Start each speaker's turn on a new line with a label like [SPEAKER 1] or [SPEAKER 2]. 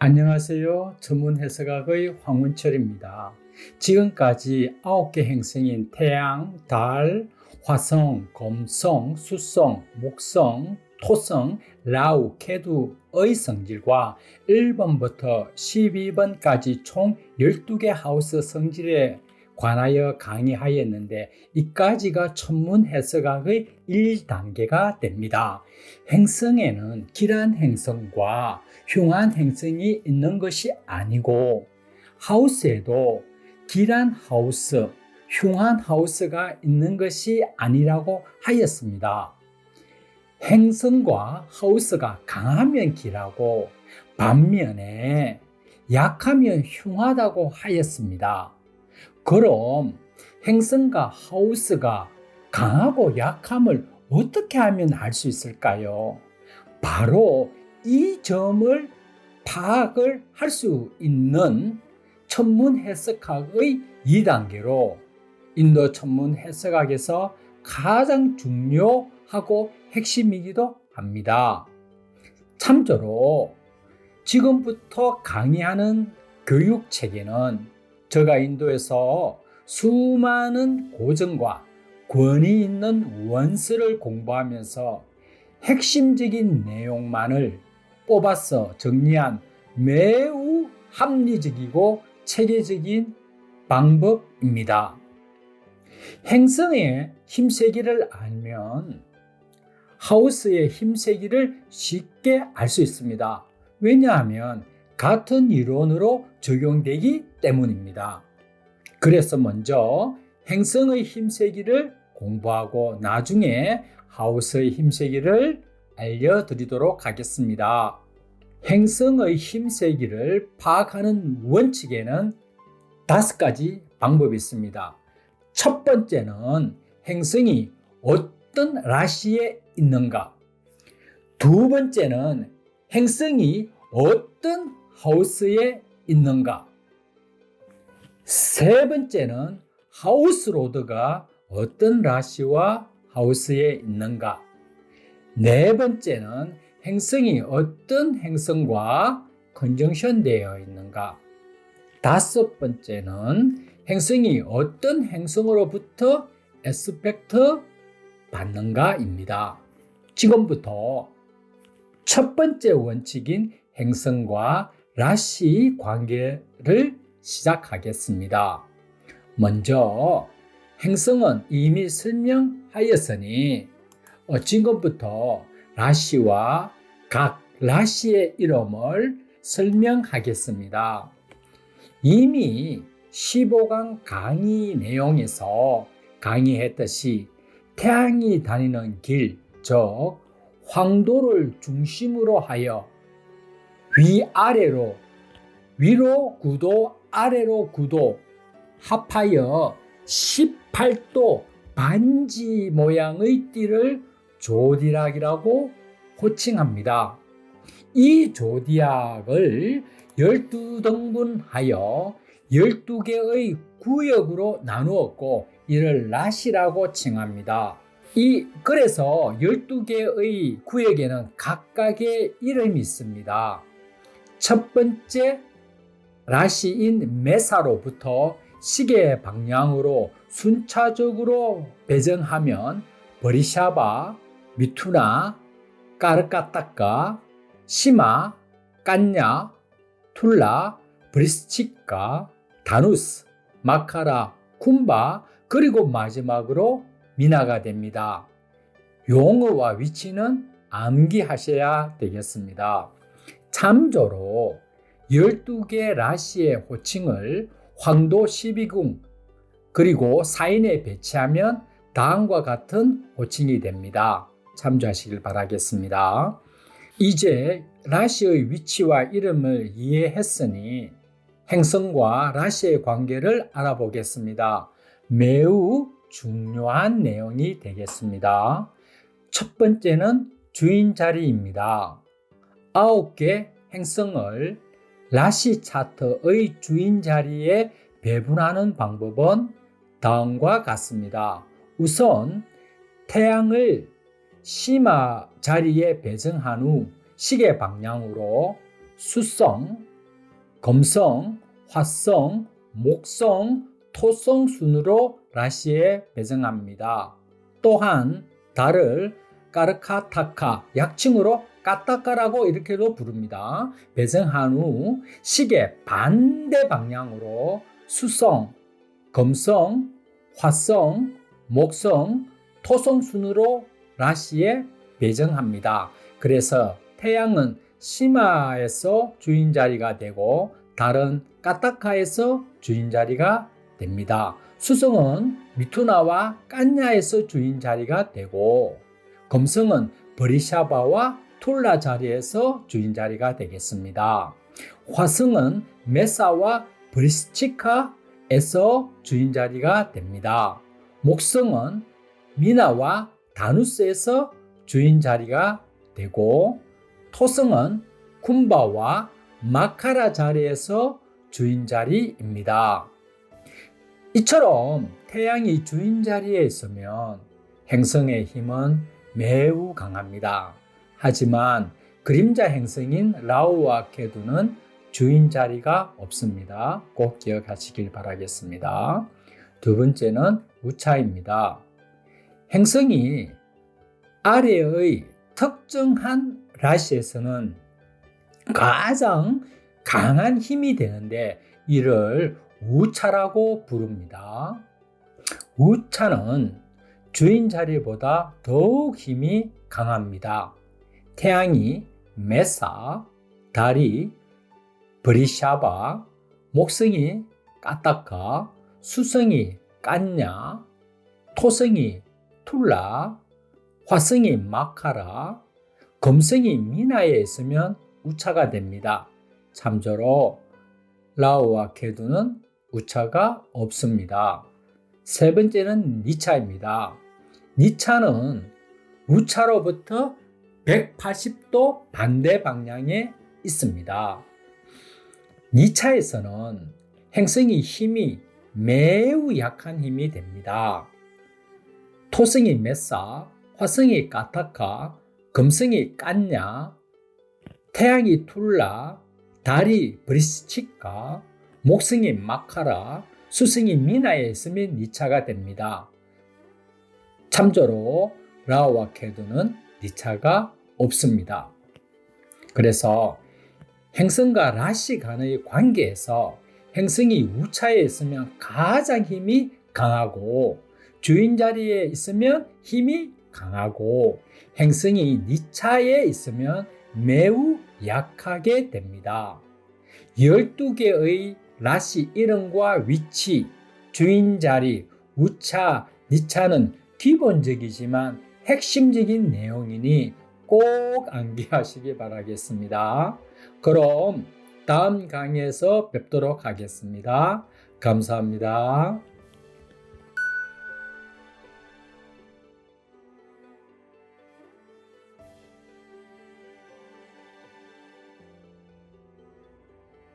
[SPEAKER 1] 안녕하세요. 전문 해석학의 황문철입니다. 지금까지 9개 행성인 태양, 달, 화성, 검성, 수성, 목성, 토성, 라우, 케두의 성질과 1번부터 12번까지 총 12개 하우스 성질에 관하여 강의하였는데 이까지가 천문 해석학의 1단계가 됩니다. 행성에는 길한 행성과 흉한 행성이 있는 것이 아니고 하우스에도 길한 하우스, 흉한 하우스가 있는 것이 아니라고 하였습니다. 행성과 하우스가 강하면 길하고 반면에 약하면 흉하다고 하였습니다. 그럼 행성과 하우스가 강하고 약함을 어떻게 하면 알 수 있을까요? 바로 이 점을 파악을 할 수 있는 천문 해석학의 2단계로 인도 천문 해석학에서 가장 중요하고 핵심이기도 합니다. 참조로 지금부터 강의하는 교육 체계는 저가 인도에서 수많은 고전과 권위 있는 원서를 공부하면서 핵심적인 내용만을 뽑아서 정리한 매우 합리적이고 체계적인 방법입니다. 행성의 힘세기를 알면 하우스의 힘세기를 쉽게 알 수 있습니다. 왜냐하면 같은 이론으로 적용되기 때문입니다. 그래서 먼저 행성의 힘세기를 공부하고 나중에 하우스의 힘세기를 알려드리도록 하겠습니다. 행성의 힘세기를 파악하는 원칙에는 다섯 가지 방법이 있습니다. 첫 번째는 행성이 어떤 라시에 있는가. 두 번째는 행성이 어떤 하우스에 있는가? 세 번째는 하우스 로드가 어떤 라시와 하우스에 있는가? 네 번째는 행성이 어떤 행성과 컨정션 되어 있는가? 다섯 번째는 행성이 어떤 행성으로부터 에스펙트 받는가입니다. 지금부터 첫 번째 원칙인 행성과 라시 관계를 시작하겠습니다. 먼저 행성은 이미 설명하였으니 어, 지금부터 라시와 각 라시의 이름을 설명하겠습니다. 이미 15강 강의 내용에서 강의했듯이 태양이 다니는 길, 즉 황도를 중심으로 하여 위아래로 위로 9도 아래로 9도 합하여 18도 반지 모양의 띠를 조디락이라고 호칭합니다. 이 조디락을 12등분하여 12개의 구역으로 나누었고 이를 라시라고 칭합니다. 이 그래서 12개의 구역에는 각각의 이름이 있습니다. 첫 번째 라시인 메사로부터 시계 방향으로 순차적으로 배정하면 버리샤바, 미투나, 까르까따까, 시마, 깐냐, 툴라, 브리스치카, 다누스, 마카라, 쿰바, 그리고 마지막으로 미나가 됩니다. 용어와 위치는 암기하셔야 되겠습니다. 참조로 12개 라시의 호칭을 황도 12궁 그리고 사인에 배치하면 다음과 같은 호칭이 됩니다. 참조하시길 바라겠습니다. 이제 라시의 위치와 이름을 이해했으니 행성과 라시의 관계를 알아보겠습니다. 매우 중요한 내용이 되겠습니다. 첫 번째는 주인 자리입니다. 아홉 개 행성을 라시 차트의 주인 자리에 배분하는 방법은 다음과 같습니다. 우선 태양을 심화 자리에 배정한 후 시계 방향으로 수성, 금성, 화성, 목성, 토성 순으로 라시에 배정합니다. 또한 달을 까르카타카 약칭으로 까타카라고 이렇게도 부릅니다. 배정한 후 시계 반대 방향으로 수성, 금성, 화성, 목성, 토성 순으로 라시에 배정합니다. 그래서 태양은 시마에서 주인 자리가 되고 달은 까타카에서 주인 자리가 됩니다. 수성은 미투나와 깐야에서 주인 자리가 되고 금성은 브리샤바와 툴라 자리에서 주인 자리가 되겠습니다. 화성은 메사와 브리스치카에서 주인 자리가 됩니다. 목성은 미나와 다누스에서 주인 자리가 되고 토성은 쿰바와 마카라 자리에서 주인 자리입니다. 이처럼 태양이 주인 자리에 있으면 행성의 힘은 매우 강합니다. 하지만 그림자 행성인 라우와 케두는 주인 자리가 없습니다. 꼭 기억하시길 바라겠습니다. 두 번째는 우차입니다. 행성이 아래의 특정한 라시에서는 가장 강한 힘이 되는데 이를 우차라고 부릅니다. 우차는 주인 자리보다 더욱 힘이 강합니다. 태양이 메사, 달이 브리샤바, 목성이 까타카, 수성이 깐냐, 토성이 툴라, 화성이 마카라, 금성이 미나에 있으면 우차가 됩니다. 참조로 라오와 케두는 우차가 없습니다. 세 번째는 니차입니다. 니차는 우차로부터 180도 반대 방향에 있습니다. 니차에서는 행성이 힘이 매우 약한 힘이 됩니다. 토성이 메사, 화성이 까타카, 금성이 깐냐, 태양이 툴라, 달이 브리스치카, 목성이 마카라, 수성이 미나에 있으면 니차가 됩니다. 참조로 라오와 케두는 니차가 없습니다. 그래서 행성과 라시 간의 관계에서 행성이 우차에 있으면 가장 힘이 강하고 주인 자리에 있으면 힘이 강하고 행성이 니차에 있으면 매우 약하게 됩니다. 12개의 라시 이름과 위치, 주인 자리, 우차, 니차는 기본적이지만 핵심적인 내용이니 꼭 암기하시기 바라겠습니다. 그럼 다음 강의에서 뵙도록 하겠습니다. 감사합니다.